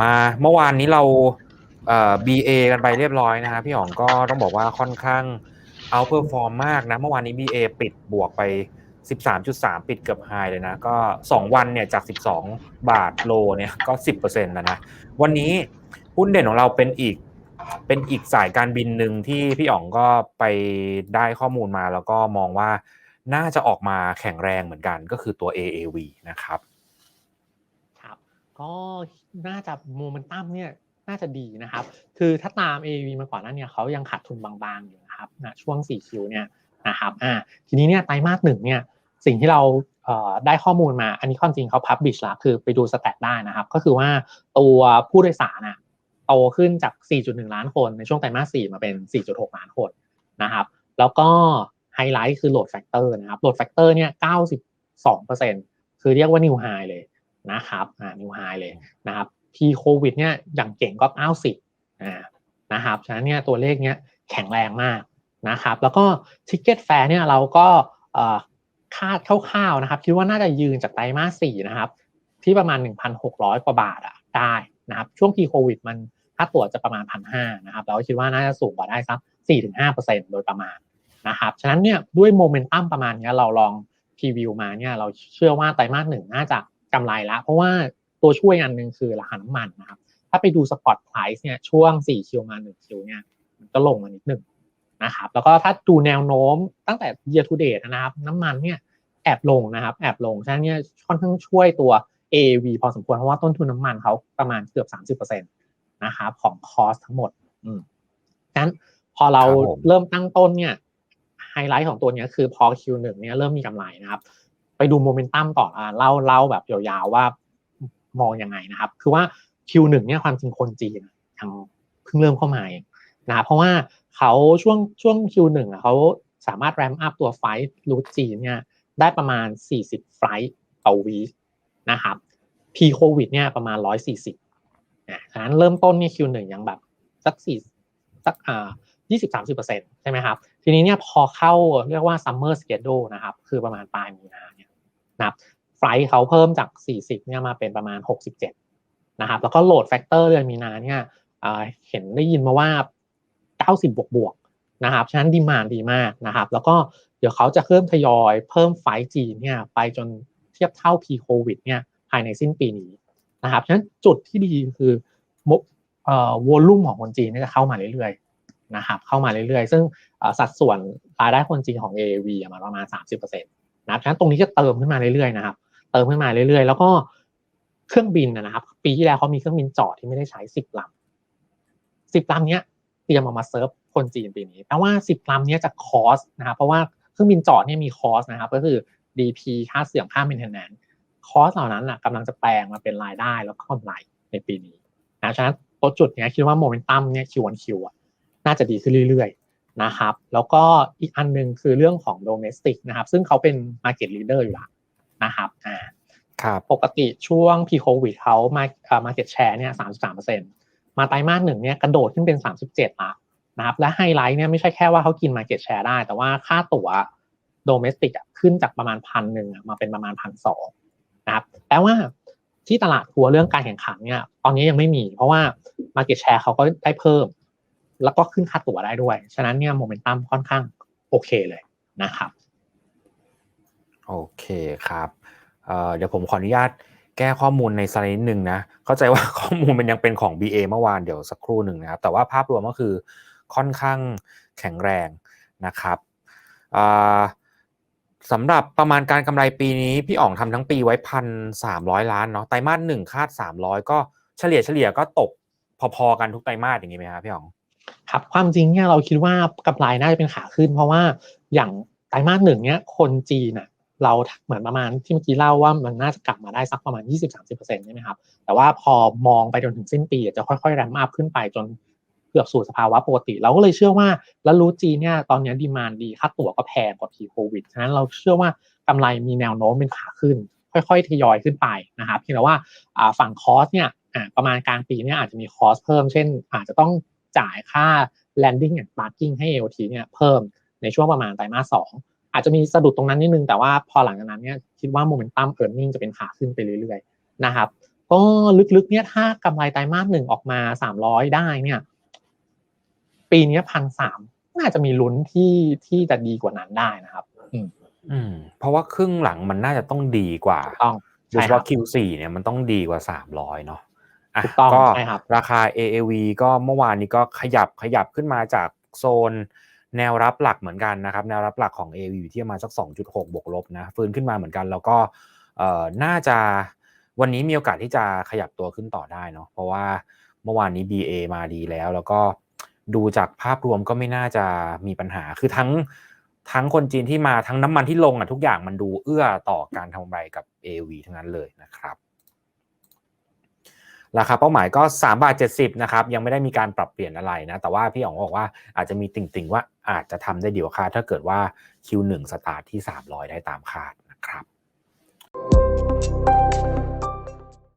มาเมื่อวานนี้เราเอ่อ BA กันไปเรียบร้อยนะฮะพี่อ๋องก็ต้องบอกว่าค่อนข้างเอาเพอร์ฟอร์มมากนะ เมื่อวานนี้ BA ปิดบวกไป 13.3 ปิดเกือบไฮเลยนะ ก็ 2 วันเนี่ยจาก 12 บาทโลเนี่ยก็ 10%แล้วนะ วันนี้หุ้นเด่นของเราเป็นอีกเป็นอีกสายการบินหนึ่งที่พี่อ๋องก็ไปได้ข้อมูลมาแล้วก็มองว่าน่าจะออกมาแข็งแรงเหมือนกันก็คือตัว AAV นะครับครับ ก็น่าจะโมเมนตัมเนี่ยน่าจะดีนะครับ คือถ้าตาม AV มาก่อนนั้นเนี่ยเขายังขาดทุนบางๆอยู่นะครับนะช่วง4คิวเนี่ยนะครับอ่าทีนี้เนี่ยไตรมาสหนึ่งเนี่ยสิ่งที่เราได้ข้อมูลมา อันนี้ความจริงเขาพับบิชละคือไปดูสแตทได้นะครับ ก็คือว่าตัวผู้โดยสารอะโตขึ้นจาก 4.1 ล้านคนในช่วงไตรมาส 4 มาเป็น 4.6 ล้านคนนะครับ แล้วก็ไฮไลท์คือโหลดแฟกเตอร์นะครับโหลดแฟกเตอร์เนี่ย 92%คือเรียกว่านิวไฮเลย นะครับอ่านิวไฮเลยนะครับพีโควิดเนี่ยอย่างเก่งก็90อ่านะครับฉะนั้นเนี่ยตัวเลขเนี้ยแข็งแรงมากนะครับ แล้วก็ทิกเก็ตแฟร์เนี่ยเราก็คาดคร่าวๆนะครับคิดว่าน่าจะยืนจากไตรมาส4นะครับที่ประมาณ 1,600 กว่าบาทอะได้นะครับช่วงพีโควิดมันค่าตั๋วจะประมาณ1,500นะครับเราคิดว่าน่าจะสูงกว่าได้สัก4-5%โดยประมาณนะครับฉะนั้นเนี่ยด้วยโมเมนตัมประมาณนี้เราลองพรีวิวมาเนี่ยเราเชื่อว่าไตรมาสหนึ่งน่าจะ กำไรแล้วเพราะว่าตัวช่วยอันหนึ่งคือราคาน้ำมันนะครับ ถ้าไปดูสปอตไพรซ์เนี่ยช่วง4คิวมา1คิวเนี่ยมันก็ลงมานิดหนึ่งนะครับแล้วก็ถ้าดูแนวโน้มตั้งแต่ year to date นะครับ น้ำมันเนี่ยแอบลงนะครับ แอบลงฉะนั้นเนี่ยค่อนข้างช่วยตัว AV พอสมควรเพราะว่าต้นทุนน้ำมันเขาประมาณเกือบ 30%นะครับของคอสทั้งหมดอืมฉะนั้นพอเราเริ่มตั้งต้นเนี่ยไฮไลท์ของตัวนี้คือพอ Q1 เนี่ยเริ่มมีกำไรนะครับ ไปดูโมเมนตัมต่ออ่าเล่าเล่าแบบยาวๆว่ามองยังไงนะครับ คือว่า Q1 เนี่ยความจริงคนจีนยังเพิ่งเริ่มเข้ามาเองนะเพราะว่าเขาช่วงช่วง Q1 อะเขาสามารถแรมอัพตัวไฟล์รูทจีนเนี่ยได้ประมาณ 40 ไฟล์ต่อวีคนะครับ พีโควิดเนี่ยประมาณ 140นะฉะนั้นเริ่มต้นเนี่ย Q1 ยังแบบสักสี่สักอ่า20-30%ใช่ไหมครับ ทีนี้เนี่ยพอเข้าเรียกว่า summer schedule นะครับ คือประมาณปลายมีนาเนี่ย นะครับไฟล์เขาเพิ่มจาก 40เนี่ยมาเป็นประมาณ 67นะครับแล้วก็โหลดแฟกเตอร์เดือนมีนาเนี่ยเห็นได้ยินมาว่า 90 บวกบวกนะครับฉะนั้นดีมานดีมากนะครับแล้วก็เดี๋ยวเขาจะเพิ่มทยอยเพิ่มไฟล์จีนเนี่ยไปจนเทียบเท่า p ีโควิดเนี่ยภายในสิ้นปีนี้นะครับฉะนั้นจุดที่ดีคือเอ่อวอลลุ่มของคนจีนจะเข้ามาเรื่อยๆนะครับเข้ามาเรื่อยๆ ซึ่งสัดส่วนรายได้คนจีนของ AAV มาประมาณ 30%นะครับฉะนั้นตรงนี้จะเติมขึ้นมาเรื่อยๆนะครับ เติมขึ้นมาเรื่อยๆ แล้วก็เครื่องบินนะครับ ปีที่แล้วเขามีเครื่องบินจอดที่ไม่ได้ใช้สิบลำสิบลำเนี้ยเตรียมออกมาเซิร์ฟคนจีนปีนี้แต่ว่าสิบลำเนี้ยจะคอสนะครับเพราะว่าเครื่องบินจอดเนี่ยมีคอสนะครับ ก็คือ DP ค่าเสื่อมค่า maintenance คอสเหล่านั้นน่ะกำลังจะแปลงมาเป็นรายได้แล้วก็กำไรในปีนี้นะฉะนั้นตัวจุดเนี้ยคิดว่าโมเมนตัมเนี่ยคิววันคิวน่าจะดีขึ้นเรื่อยๆ นะครับ แล้วก็อีกอันหนึ่งคือเรื่องของโดเมสติกนะครับ ซึ่งเขาเป็น market leader อยู่แล้วนะครับอ่าปกติช่วงพีโควิดเขามาอ่า market share เนี่ยสามสิบสามเปอร์เซ็นต์มาไตรมาสหนึ่งเนี่ยกระโดดขึ้นเป็นสามสิบเจ็ดละนะครับ และไฮไลท์เนี่ยไม่ใช่แค่ว่าเขากิน market share ได้ แต่ว่าค่าตั๋วโดเมสติกขึ้นจากประมาณพันหนึ่งมาเป็นประมาณพันสองนะครับแปลว่าที่ตลาดทัวร์เรื่องการแข่งขันเนี่ยตอนนี้ยังไม่มี เพราะว่า market share เขาก็ได้เพิ่ม แล้วก็ขึ้นค่าตั๋วได้ด้วย ฉะนั้นเนี่ยโมเมนตัมค่อนข้างโอเคเลยนะครับโอเคครับเดี๋ยวผมขออนุญาตแก้ข้อมูลในสไลด์นิดนึงนะ เข้าใจว่าข้อมูลมันยังเป็นของ BA เมื่อวานเดี๋ยวสักครู่หนึ่งนะครับ แต่ว่าภาพรวมก็คือค่อนข้างแข็งแรงนะครับสำหรับประมาณการกำไรปีนี้ พี่อ๋องทำทั้งปีไว้พันสามร้อยล้านเนาะไตรมาสหนึ่งคาดสามร้อยก็เฉลี่ยเฉลี่ยก็ตกพอๆกันทุกไตรมาสอย่างนี้ไหมครับพี่อ๋อง ครับความจริงเนี่ยเราคิดว่ากำไรน่าจะเป็นขาขึ้น เพราะว่าอย่างไตรมาสหนึ่งเนี่ยคนจีนอะเราเหมือนประมาณที่เมื่อกี้เล่าว่ามันน่าจะกลับมาได้สักประมาณ 20-30%ใช่ไหมครับ แต่ว่าพอมองไปจนถึงสิ้นปีจะค่อยๆแรมอัพขึ้นไปจนเกือบสู่สภาวะปกติ เราก็เลยเชื่อว่าแล้วรู้จีเนี่ยตอนนี้ดีมานดีค่าตั๋วก็แพงกว่าทีโควิดฉะนั้นเราเชื่อว่ากำไรมีแนวโน้มเป็นขาขึ้น ค่อยๆทยอยขึ้นไปนะครับเพียงแต่ว่าฝั่งคอสเนี่ยประมาณกลางปีเนี่ยอาจจะมีคอสเพิ่มเช่น อาจจะต้อง จ่ายค่า landing and parking ให้ AOT เนี่ยเพิ่มในช่วงประมาณไตรมาสสองอาจจะมีสะดุดตรงนั้นนิดนึง แต่ว่าพอหลังจากนั้นเนี่ยคิดว่าโมเมนตัมเอิร์เน็งจะเป็นขาขึ้นไปเรื่อยๆนะครับก็ลึกๆเนี่ยถ้ากำไรไตรมาสหนึ่งออกมาสามร้อยได้เนี่ยปีนี้พันสามน่าจะมีลุ้นที่ที่จะดีกว่านั้นได้นะครับ อืมอืม เพราะว่าครึ่งหลังมันน่าจะต้องดีกว่าถูกต้องโดยใช่เฉครัพาะบ Q4 เนี่ยมันต้องดีกว่า300เนาะอะ ถูกต้องก็ใช่ครับราคา AAV ก็เมื่อวานนี้ก็ขยับขยับขึ้นมาจากโซนแนวรับหลักเหมือนกันนะครับ แนวรับหลักของ AAV อยู่ที่ประมาณสัก 2.6 บวกลบนะฟื้นขึ้นมาเหมือนกัน แล้วก็เอ่อน่าจะวันนี้มีโอกาสที่จะขยับตัวขึ้นต่อได้เนาะเพราะว่าเมื่อวานนี้ BA มาดีแล้ว แล้วก็ดูจากภาพรวมก็ไม่น่าจะมีปัญหาคือทั้งทั้งคนจีนที่มาทั้งน้ำมันที่ลงอะทุกอย่างมันดูเอื้อต่อการทำกำไรกับ AV ทั้งนั้นเลยนะครับ ราคาเป้าหมายก็3บาท70นะครับยังไม่ได้มีการปรับเปลี่ยนอะไรนะแต่ว่าพี่อ๋องบอกว่าอาจจะมีติ่งๆว่าอาจจะทำได้ดีกว่าคาดถ้าเกิดว่า Q1 สตาร์ทที่ 300 ได้ตามคาดนะครับ